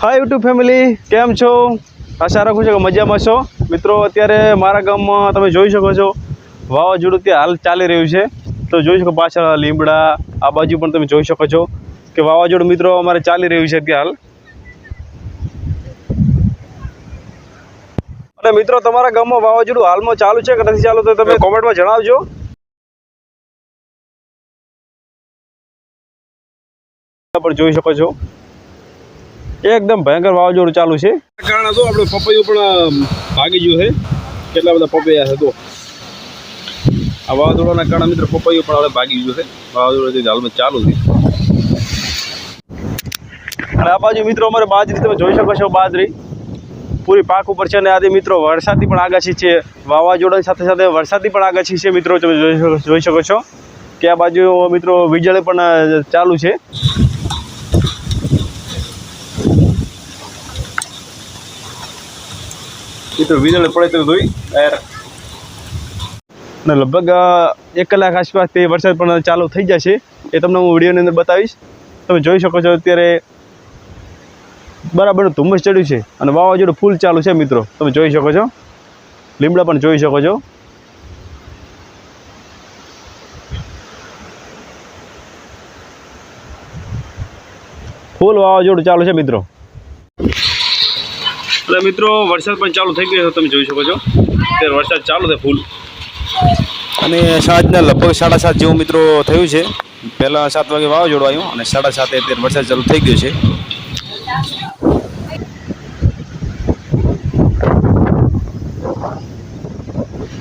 હાય YouTube family કેમ છો? આશા રાખું છું કે મજામાં છો? મિત્રો, અત્યારે મારા ગામમાં તમે જોઈ શકો છો, વાવાઝોડું ત્યાં હાલ ચાલી રહ્યું છે. તો જોઈ શકો પાછળ લીમડા, આ બાજુ પણ તમે જોઈ શકો છો કે વાવાઝોડું મિત્રો અમારે ચાલી રહ્યું છે અત્યારે હાલ. અને મિત્રો, તમારા ગામમાં વાવાઝોડું હાલમાં ચાલુ છે કે નથી ચાલુ તો તમે કોમેન્ટમાં જણાવજો. પણ જોઈ શકો છો. એકદમ ભયંકર વાવાઝોડું ચાલુ છે. કારણે તો આપણે પપૈયું પણ ભાગી ગયું છે. કેટલા બધા પપૈયા છે તો. આ વાવાઝોડાના કારણે મિત્રો પપૈયું પણ હવે ભાગી ગયું છે. વાવાઝોડું હાલમાં ચાલુ છે. અને આ બાજુ મિત્રો અમારે બાજરી તમે જોઈ શકો છો બાજરી. પૂરી પાક ઉપર છે અને આજે મિત્રો વરસાદની પણ આગાશી છે. વાવાઝોડાની સાથે સાથે વરસાદની પણ આગાશી છે મિત્રો તમે જોઈ જોઈ શકો છો. કે આ બાજુ મિત્રો વીજળી પણ ચાલુ છે. મિત્રો વીજળી પડે તો લગભગ એક કલાક આસપાસ તે વરસાદ પણ ચાલુ થઈ જશે. એ તમને હું વિડીયોની અંદર બતાવીશ. તમે જોઈ શકો છો અત્યારે બરાબર ધુમ્મસ ચડ્યું છે અને વાવાઝોડું ફૂલ ચાલુ છે મિત્રો. તમે જોઈ શકો છો. લીમડા પણ જોઈ શકો છો. ફૂલ વાવાઝોડું ચાલુ છે મિત્રો. એટલે મિત્રો, વરસાદ પણ ચાલુ થઈ ગયો છે, તમે જોઈ શકો છો. અત્યારે વરસાદ ચાલુ છે ફૂલ અને સાંજના લગભગ સાડા સાત જેવું મિત્રો થયું છે. પહેલાં સાત વાગે વાવાઝોડું આવ્યું અને સાડા સાતે અત્યારે વરસાદ ચાલુ થઈ ગયો છે.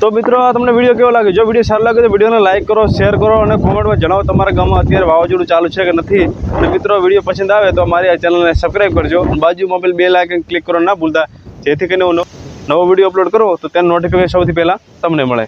તો મિત્રો તમને વીડિયો કેવો લાગે જો વીડિયો સારો લાગે તો વિડીયોને લાઈક કરો, શેર કરો અને કોમેન્ટમાં જણાવો તમારા ગામમાં અત્યારે વાવાઝોડું ચાલુ છે કે નથી. અને મિત્રો, વીડિયો પસંદ આવે તો અમારી આ ચેનલને સબસ્ક્રાઈબ કરજો. બાજુ મોબાઈલ બે લાઇકન ક્લિક કરો ના ભૂલતા. જેથી કરીને હું નવો વીડિયો અપલોડ કરું તો તેનું નોટિફિકેશન સૌથી પહેલાં તમને મળે.